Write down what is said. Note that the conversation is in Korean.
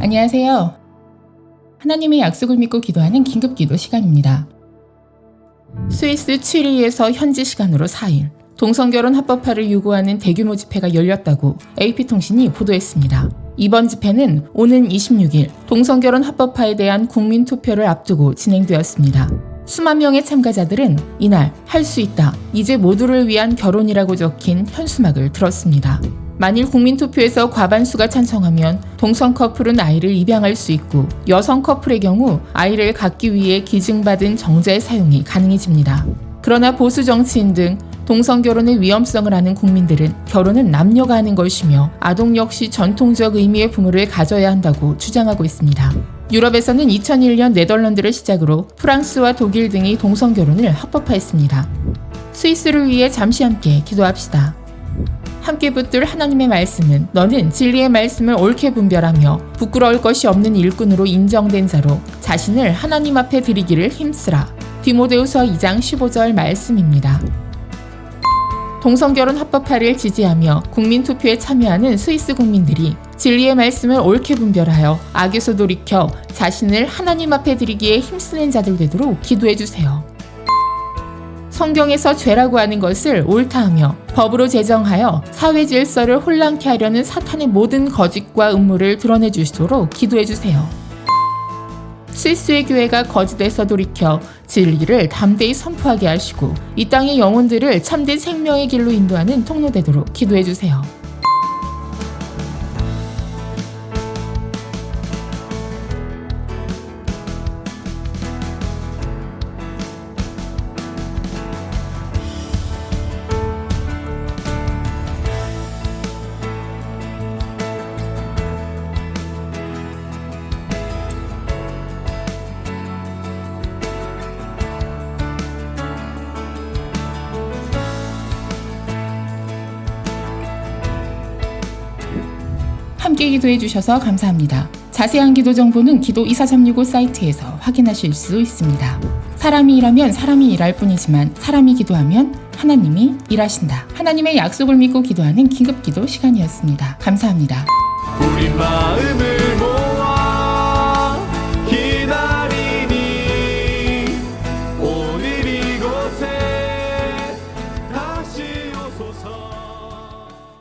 안녕하세요. 하나님의 약속을 믿고 기도하는 긴급 기도 시간입니다. 스위스 취리히에서 현지 시간으로 4일 동성결혼 합법화를 요구하는 대규모 집회가 열렸다고 AP통신이 보도했습니다. 이번 집회는 오는 26일 동성결혼 합법화에 대한 국민 투표를 앞두고 진행되었습니다. 수만 명의 참가자들은 이날 할 수 있다. 이제 모두를 위한 결혼이라고 적힌 현수막을 들었습니다. 만일 국민투표에서 과반수가 찬성하면 동성 커플은 아이를 입양할 수 있고 여성 커플의 경우 아이를 갖기 위해 기증받은 정자의 사용이 가능해집니다. 그러나 보수 정치인 등 동성 결혼의 위험성을 아는 국민들은 결혼은 남녀가 하는 것이며 아동 역시 전통적 의미의 부모를 가져야 한다고 주장하고 있습니다. 유럽에서는 2001년 네덜란드를 시작으로 프랑스와 독일 등이 동성 결혼을 합법화했습니다. 스위스를 위해 잠시 함께 기도합시다. 함께 붙들 하나님의 말씀은 너는 진리의 말씀을 옳게 분별하며 부끄러울 것이 없는 일꾼으로 인정된 자로 자신을 하나님 앞에 드리기를 힘쓰라. 디모데후서 2장 15절 말씀입니다. 동성결혼 합법화를 지지하며 국민투표에 참여하는 스위스 국민들이 진리의 말씀을 옳게 분별하여 악에서 돌이켜 자신을 하나님 앞에 드리기에 힘쓰는 자들 되도록 기도해 주세요. 성경에서 죄라고 하는 것을 옳다 하며 법으로 제정하여 사회 질서를 혼란케 하려는 사탄의 모든 거짓과 음모를 드러내 주시도록 기도해 주세요. 스위스의 교회가 거짓에서 돌이켜 진리를 담대히 선포하게 하시고 이 땅의 영혼들을 참된 생명의 길로 인도하는 통로되도록 기도해 주세요. 함께 기도해 주셔서 감사합니다. 자세한 기도 정보는 기도 24365 사이트에서 확인하실 수 있습니다. 사람이 일하면 사람이 일할 뿐이지만 사람이 기도하면 하나님이 일하신다. 하나님의 약속을 믿고 기도하는 긴급 기도 시간이었습니다. 감사합니다.